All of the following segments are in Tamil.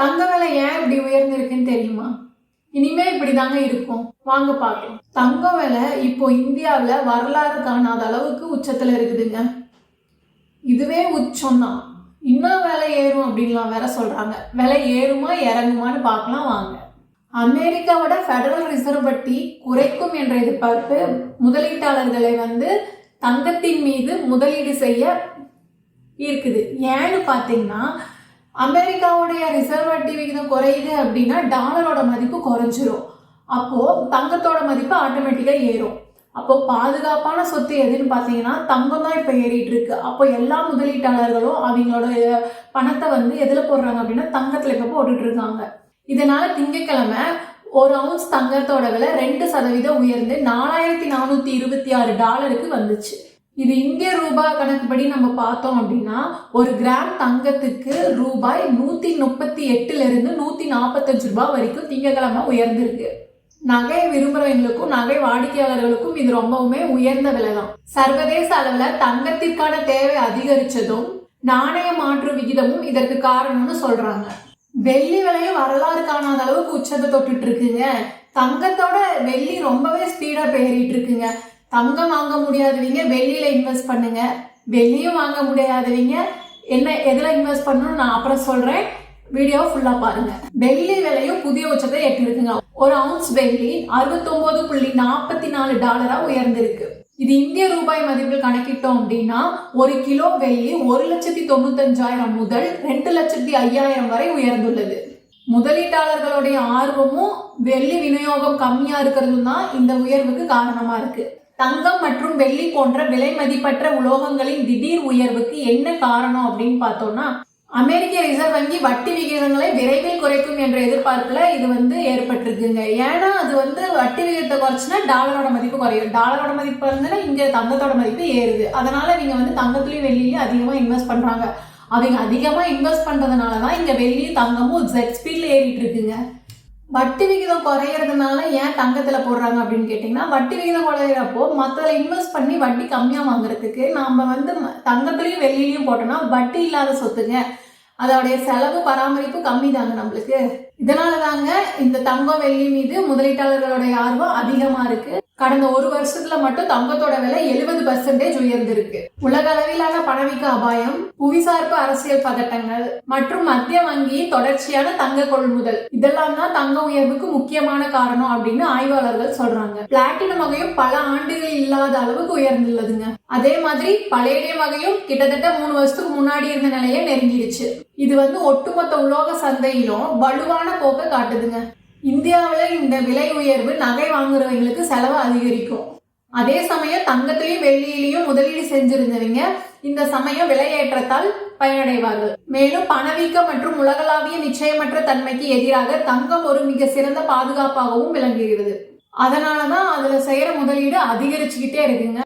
தங்க விலை ஏன் இப்படி உயர்ந்திருக்குன்னு தெரியுமா? இனிமே இப்படிதாங்க இருக்கும். வாங்க பார்க்கலாம். தங்கம் விலை இப்போ இந்தியாவில் வரலாறு காணாத அளவுக்கு உச்சத்தில் இருக்குதுங்க. இதுவே உச்சம்தான். இன்னும் விலை ஏறும் அப்படின்லாம் வேற சொல்றாங்க. விலை ஏறுமா இறங்குமான்னு பார்க்கலாம் வாங்க. அமெரிக்காவோட ஃபெடரல் ரிசர்வ் வட்டி குறைக்கும் என்ற எதிர்பார்ப்பு முதலீட்டாளர்களை வந்து தங்கத்தின் மீது முதலீடு செய்ய இருக்குது ஏன்னு பார்த்தீங்கன்னா அமெரிக்காவுடைய ரிசர்வ் வட்டி விகிதம் குறையுது அப்படின்னா டாலரோட மதிப்பு குறைஞ்சிரும். அப்போது தங்கத்தோட மதிப்பு ஆட்டோமேட்டிக்காக ஏறும். அப்போ பாதுகாப்பான சொத்து எதுன்னு பார்த்தீங்கன்னா தங்கம் தான் இப்போ ஏறிட்டு இருக்கு. அப்போ எல்லா முதலீட்டாளர்களும் அவங்களோட பணத்தை வந்து எதில் போடுறாங்க அப்படின்னா தங்கத்தில் இப்போ போட்டுட்டு இருக்காங்க. இதனால திங்கக்கிழமை ஒரு அவுன்ஸ் தங்கத்தோட விலை ரெண்டு சதவீதம் உயர்ந்து நாலாயிரத்தி நானூற்றி இருபத்தி ஆறு டாலருக்கு வந்துச்சு. இது இந்திய ரூபாய் கணக்குப்படி நம்ம பார்த்தோம் அப்படின்னா ஒரு கிராம் தங்கத்துக்கு ரூபாய் நூற்றி முப்பத்தி எட்டுல இருந்து நூற்றி நாற்பத்தஞ்சு ரூபாய் வரைக்கும் திங்கக்கிழமை உயர்ந்திருக்கு. நகை விரும்புறவங்களுக்கும் நகை வாடிக்கையாளர்களுக்கும் இது ரொம்பவுமே உயர்ந்த விலை தான் சர்வதேச அளவுல தங்கத்திற்கான தேவை அதிகரிச்சதும் நாணய மாற்று விகிதமும் இதற்கு காரணம்னு சொல்றாங்க. வெள்ளி விலையும் வரலாறு காணாத அளவுக்கு உச்சத்தை தொட்டுட்டு இருக்குங்க. தங்கத்தோட வெள்ளி ரொம்பவே ஸ்பீடா பெயறிட்டு இருக்குங்க. தங்கம் வாங்க முடியாதவங்க வெள்ளியில இன்வெஸ்ட் பண்ணுங்க. வெள்ளியும் வாங்க முடியாதவங்க என்ன எதில் இன்வெஸ்ட் பண்ணணும் நான் அப்புறம் சொல்றேன். வீடியோ ஃபுல்லா பாருங்க. வெள்ளி விலையும் புதிய உச்சத்தை எட்டிருக்குங்க ஒரு அவுன்ஸ் வெள்ளி அறுபத்தொன்பது புள்ளி நாற்பத்தி நாலு டாலரா உயர்ந்திருக்கு. இது இந்திய ரூபாய் மதிப்பில் கணக்கிட்டோம் அப்படின்னா ஒரு கிலோ வெள்ளி ஒரு லட்சத்தி தொண்ணூத்தஞ்சாயிரம் முதல் ரெண்டு லட்சத்தி ஐயாயிரம் வரை உயர்ந்துள்ளது. முதலீட்டாளர்களுடைய ஆர்வமும் வெள்ளி விநியோகம் கம்மியா இருக்கிறது தான் இந்த உயர்வுக்கு காரணமா இருக்கு. தங்கம் மற்றும் வெள்ளி போன்ற விலை மதிப்பற்ற உலோகங்களின் திடீர் உயர்வுக்கு என்ன காரணம் அப்படின்னு பார்த்தோம்னா அமெரிக்க ரிசர்வ் வங்கி வட்டி விகிதங்களை விரைவில் குறைக்கும் என்ற எதிர்பார்ப்புல இது வந்து ஏற்பட்டிருக்குங்க. ஏன்னா அது வந்து வட்டி விகிதத்தை குறைச்சுன்னா டாலரோட மதிப்பு குறையும். டாலரோட மதிப்பு இருந்ததுன்னா இங்க தங்கத்தோட மதிப்பு ஏறுது. அதனால நீங்க வந்து தங்கத்துலயும் வெள்ளிலையும் அதிகமா இன்வெஸ்ட் பண்றாங்க. அவங்க அதிகமா இன்வெஸ்ட் பண்றதுனால தான் இங்க வெள்ளியும் தங்கமும் ஜெட் ஸ்பீட்ல ஏறிட்டு இருக்குங்க. வட்டி விகிதம் குறையிறதுனால ஏன் தங்கத்தில் போடுறாங்க அப்படின்னு கேட்டிங்கன்னா வட்டி விகிதம் குறையிறப்போ மற்றதில் இன்வெஸ்ட் பண்ணி வட்டி கம்மியாக வாங்குறதுக்கு நாம் வந்து தங்கத்துலேயும் வெளியிலையும் போட்டோம்னா வட்டி இல்லாத சொத்துங்க. அதோடைய செலவு பராமரிப்பு கம்மி தாங்க நம்மளுக்கு. இதனால தாங்க இந்த தங்கம் வெள்ளி மீது முதலீட்டாளர்களுடைய ஆர்வம் அதிகமாக இருக்குது கடந்த ஒரு வருஷத்துல மட்டும் தங்கத்தோட விலை எழுபது பர்சன்டேஜ் உயர்ந்திருக்கு. உலக அளவிலான பணவீக்க அபாயம் புவிசார்பு அரசியல் பதட்டங்கள் மற்றும் மத்திய வங்கியின் தொடர்ச்சியான தங்க கொள்முதல். இதெல்லாம் தான் தங்க உயர்வுக்கு முக்கியமான காரணம் அப்படின்னு ஆய்வாளர்கள் சொல்றாங்க. பிளாட்டினம் வகையும் பல ஆண்டுகள் இல்லாத அளவுக்கு உயர்ந்துள்ளதுங்க. அதே மாதிரி பழையடியம் வகையும் கிட்டத்தட்ட மூணு வருஷத்துக்கு முன்னாடி இருந்த நிலையை நெருங்கிடுச்சு. இது வந்து ஒட்டுமொத்த உலோக சந்தையிலும் வலுவான போக்கை காட்டுதுங்க. இந்தியாவில் இந்த விலை உயர்வு நகை வாங்குறவங்களுக்கு செலவு அதிகரிக்கும். அதே சமயம் தங்கத்திலையும் வெள்ளியிலையும் முதலீடு செஞ்சிருந்தவங்க இந்த சமயம் விலையேற்றத்தால் பயனடைவார்கள். மேலும் பணவீக்கம் மற்றும் உலகளாவிய நிச்சயமற்ற தன்மைக்கு எதிராக தங்கம் ஒரு மிக சிறந்த பாதுகாப்பாகவும் விளங்குகிறது. அதனாலதான் அதுல செய்யற முதலீடு அதிகரிச்சுக்கிட்டே இருக்குங்க.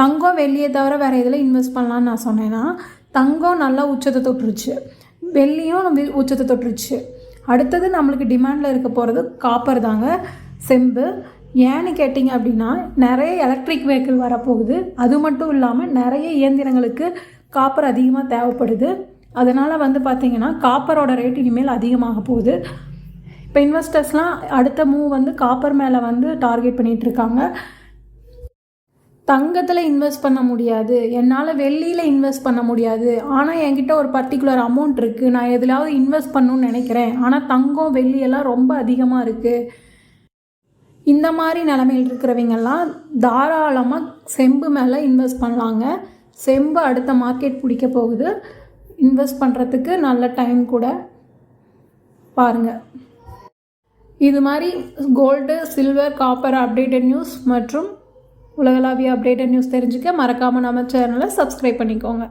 தங்கம் வெள்ளியை தவிர வேறு இதில் இன்வெஸ்ட் பண்ணலான்னு நான் சொன்னேன்னா தங்கம் நல்லா உச்சத்தை தொட்டுருச்சு. வெள்ளியும் உச்சத்தை தொட்டுருச்சு. அடுத்தது நம்மளுக்கு டிமாண்டில் இருக்க போகிறது காப்பர் தாங்க. செம்பு. ஏன்னு கேட்டிங்க அப்படின்னா நிறைய எலக்ட்ரிக் வெஹிக்கிள் வரப்போகுது. அது மட்டும் இல்லாமல் நிறைய இயந்திரங்களுக்கு காப்பர் அதிகமாக தேவைப்படுது. அதனால் வந்து பார்த்திங்கன்னா காப்பரோட ரேட் இனிமேல் அதிகமாக போகுது. இப்போ இன்வெஸ்டர்ஸ்லாம் அடுத்த மூவ் வந்து காப்பர் மேலே வந்து டார்கெட் பண்ணிகிட்ருக்காங்க இருக்காங்க. தங்கத்தில் இன்வெஸ்ட் பண்ண முடியாது. என்னால் வெள்ளியில் இன்வெஸ்ட் பண்ண முடியாது. ஆனால் என்கிட்ட ஒரு பர்டிகுலர் அமௌண்ட் இருக்குது நான் எதுலாவது இன்வெஸ்ட் பண்ணணும்னு நினைக்கிறேன். ஆனால் தங்கம் வெள்ளியெல்லாம் ரொம்ப அதிகமாக இருக்குது இந்த மாதிரி நிலமையில் இருக்கிறவங்கெல்லாம் தாராளமாக செம்பு மேலே இன்வெஸ்ட் பண்ணலாங்க. செம்பு அடுத்த மார்க்கெட் பிடிக்க போகுது. இன்வெஸ்ட் பண்ணுறதுக்கு நல்ல டைம் கூட. பாருங்கள் இது மாதிரி gold silver copper updated news மற்றும் உலகளாவிய அப்டேட்டட் நியூஸ் தெரிஞ்சுக்க மறக்காமல் நம்ம சேனலை சப்ஸ்கிரைப் பண்ணிக்கோங்க.